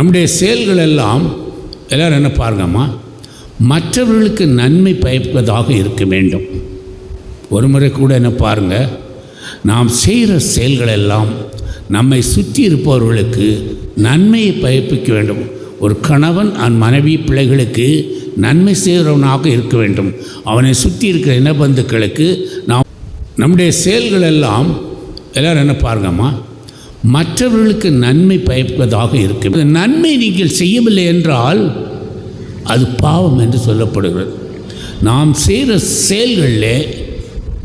நம்முடைய செயல்கள் எல்லாம் எல்லோரும் என்ன பாருங்கம்மா? மற்றவர்களுக்கு நன்மை பயப்பதாக இருக்க வேண்டும். ஒரு முறை கூட என்ன பாருங்கள் நாம் செய்கிற செயல்கள் எல்லாம் நம்மை சுற்றி இருப்பவர்களுக்கு நன்மையை பயப்பிக்க வேண்டும். ஒரு கணவன் அன் மனைவி பிள்ளைகளுக்கு நன்மை செய்கிறவனாக இருக்க வேண்டும். அவனை சுற்றி இருக்கிற இனபந்துக்களுக்கு நாம் நம்முடைய செயல்கள் எல்லாம் எல்லோரும் என்ன பாருங்கம்மா? மற்றவர்களுக்கு நன்மை பயப்பதாக இருக்கும். நன்மை நீங்கள் செய்யவில்லை என்றால் அது பாவம் என்று சொல்லப்படுகிறது. நாம் செய்கிற செயல்களில்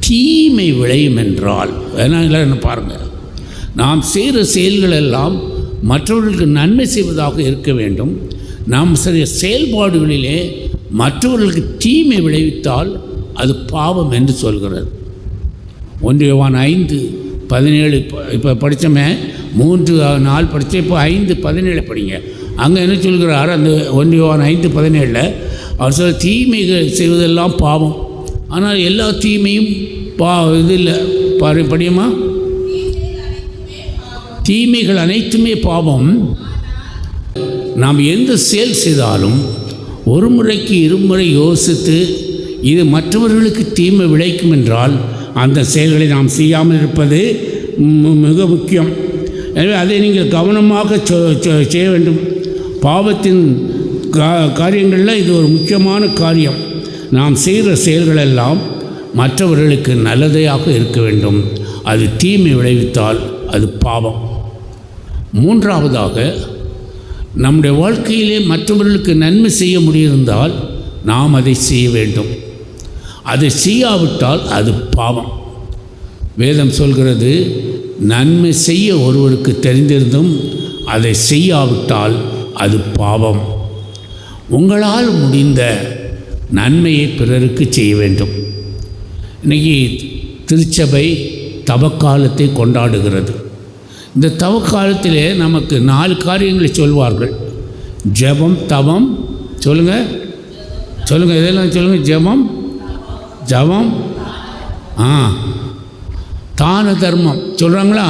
தீமை விளையும் என்றால் என்ன பாருங்கள் நாம் செய்கிற செயல்களெல்லாம் மற்றவர்களுக்கு நன்மை செய்வதாக இருக்க வேண்டும். நாம் சில செயல்பாடுகளிலே மற்றவர்களுக்கு தீமை விளைவித்தால் அது பாவம் என்று சொல்கிறது. ஒன்றியவான் ஐந்து பதினேழு இப்போ இப்போ படித்தோமே மூன்று நாள் படித்த இப்போ ஐந்து பதினேழு படிங்க. அங்கே என்ன சொல்கிறார்? அந்த ஒன்றியவான் ஐந்து பதினேழில் அவர் சொல்ல தீமைகள் செய்வதெல்லாம் பாவம். ஆனால் எல்லா தீமையும் பா இது இல்லை. பாரு படியுமா? தீமைகள் அனைத்துமே பாவம். நாம் எந்த செயல் செய்தாலும் ஒரு முறைக்கு இருமுறை யோசித்து இது மற்றவர்களுக்கு தீமை விளைக்கும் என்றால் அந்த செயல்களை நாம் செய்யாமல் இருப்பது மிக முக்கியம். எனவே அதை நீங்கள் கவனமாக செய்ய வேண்டும். பாவத்தின் கா காரியங்களில் இது ஒரு முக்கியமான காரியம். நாம் செய்கிற செயல்கள் எல்லாம் மற்றவர்களுக்கு நல்லதையாக இருக்க வேண்டும். அது தீமை விளைவித்தால் அது பாவம். மூன்றாவதாக நம்முடைய வாழ்க்கையிலே மற்றவர்களுக்கு நன்மை செய்ய முடியிருந்தால் நாம் அதை செய்ய வேண்டும். அதை செய்யாவிட்டால் அது பாவம். வேதம் சொல்கிறது நன்மை செய்ய ஒருவருக்கு தெரிந்திருந்தும் அதை செய்யாவிட்டால் அது பாவம். உங்களால் முடிந்த நன்மையை பிறருக்கு செய்ய வேண்டும். இன்றைக்கி திருச்சபை தவக்காலத்தை கொண்டாடுகிறது. இந்த தவக்காலத்திலே நமக்கு நாலு காரியங்களை சொல்வார்கள். ஜெபம் தவம் சொல்லுங்கள் சொல்லுங்கள் இதெல்லாம் சொல்லுங்கள் ஜெபம் ஜபம்? ஆ. தான தர்மம். சொல்கிறாங்களா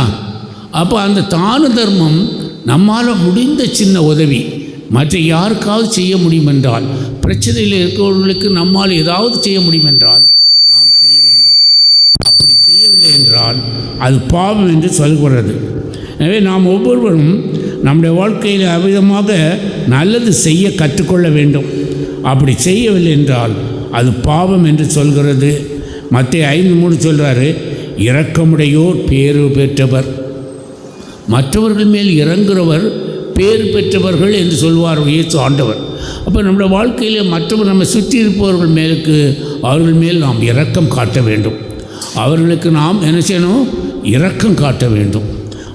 அப்போ அந்த தான தர்மம் நம்மால் முடிந்த சின்ன உதவி. மற்ற யாருக்காவது செய்ய முடியும் என்றால் பிரச்சனையில் இருக்கிறவர்களுக்கு நம்மால் ஏதாவது செய்ய முடியும் என்றால் நாம் செய்ய வேண்டும். அப்படி செய்யவில்லை என்றால் அது பாவம் என்று சொல்கிறது. எனவே நாம் ஒவ்வொருவரும் நம்முடைய வாழ்க்கையில் அவிதமாக நல்லது செய்ய கற்றுக்கொள்ள வேண்டும். அப்படி செய்யவில்லை என்றால் அது பாவம் என்று சொல்கிறது. மத்திய ஐந்து மூணு சொல்கிறாரு இரக்கமுடையோர் பேறு பெற்றவர். மற்றவர்கள் மேல் இறங்குறவர் பேர் பெற்றவர்கள் என்று சொல்வார் இயேசு ஆண்டவர். அப்போ நம்முடைய வாழ்க்கையில் மற்றவர் நம்ம சுற்றி இருப்பவர்கள் மேலுக்கு அவர்கள் மேல் நாம் இரக்கம் காட்ட வேண்டும். அவர்களுக்கு நாம் என்ன செய்யணும்? இரக்கம் காட்ட வேண்டும்.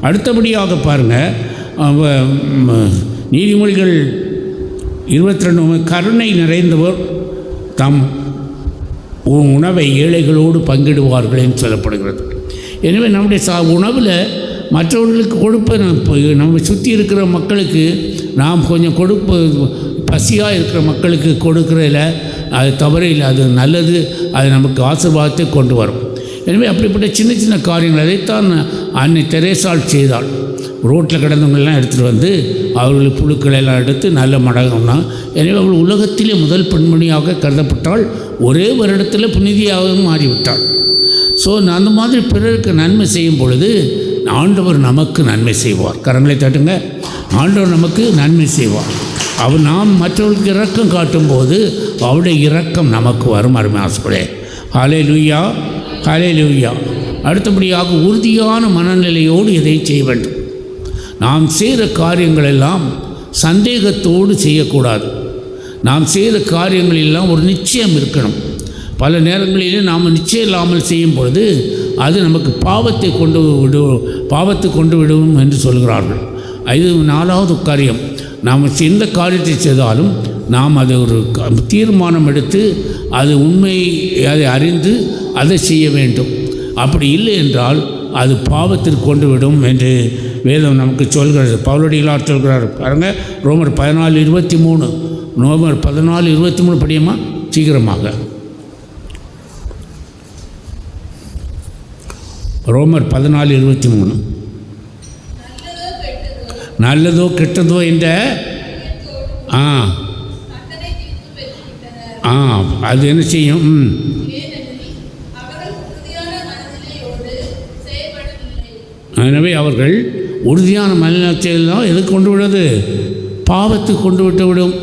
அடுத்தபடியாக பாருங்கள் நீதிமொழிகள் இருபத்தி ரெண்டு கருணை நிறைந்தவர். தம் உ- உணவை ஏழைகளோடு பங்கிடுவார்கள் என்று சொல்லப்படுகிறது. எனவே நம்முடைய சா உணவில் மற்றவர்களுக்கு கொடுப்ப நம்ம சுற்றி இருக்கிற மக்களுக்கு நாம் கொஞ்சம் கொடுப்ப பசியாக இருக்கிற மக்களுக்கு கொடுக்குறதில் அது தவறு இல்லை. அது நல்லது. அது நமக்கு ஆசீர்வாதத்தை கொண்டு வரும். எனவே அப்படிப்பட்ட சின்ன சின்ன காரியங்கள் அதைத்தான் அன்னை தெரேசால் செய்தாள். ரோட்டில் கிடந்தவங்கெல்லாம் எடுத்துகிட்டு வந்து அவர்களுக்கு புழுக்களை எல்லாம் எடுத்து நல்ல மடகம்னா. எனவே அவள் உலகத்திலே முதல் பெண்மணியாக கருதப்பட்டால் ஒரே வருடத்தில் புனிதியாகவும் மாறிவிட்டாள். ஸோ அந்த மாதிரி பிறருக்கு நன்மை செய்யும் பொழுது ஆண்டவர் நமக்கு நன்மை செய்வார். கரங்களை தட்டுங்க. ஆண்டவர் நமக்கு நன்மை செய்வார். அவர் நாம் மற்றவர்களுக்கு இரக்கம் காட்டும்போது அவருடைய இரக்கம் நமக்கு வரும் அருமை ஆசைப்படே ஹாலே லூயா ஹாலே லூயா அடுத்தபடியாக உறுதியான மனநிலையோடு இதை செய்ய வேண்டும். நாம் செய்கிற காரியங்களெல்லாம் சந்தேகத்தோடு செய்யக்கூடாது. நாம் செய்கிற காரியங்கள் எல்லாம் ஒரு நிச்சயம் இருக்கணும். பல நேரங்களிலே நாம் நிச்சயம் இல்லாமல் செய்யும் பொழுது அது நமக்கு பாவத்தை கொண்டு விடு பாவத்தை கொண்டு விடும் என்று சொல்கிறார்கள். இது நாலாவது காரியம். நாம் எந்த காரியத்தை செய்தாலும் நாம் அதை ஒரு தீர்மானம் எடுத்து அது உண்மை அதை அறிந்து அதை செய்ய வேண்டும். அப்படி இல்லை என்றால் அது பாவத்திற்கு கொண்டு விடும் என்று வேதம் நமக்கு சொல்கிறது. பவுலடிகளார் சொல்கிறார். பாருங்க ரோமர் பதினாலு இருபத்தி மூணு. ரோமர் பதினாலு இருபத்தி மூணு படியுமா? சீக்கிரமாக. ரோமர் பதினாலு இருபத்தி மூணு. நல்லதோ கெட்டதோ என்ற ஆ. ஆ அது என்ன செய்யும்? ம். எனவே அவர்கள் உறுதியான மனநிலையில் தான் எது கொண்டு விடுறது? பாவத்துக்கு கொண்டு விட்டு விடும்.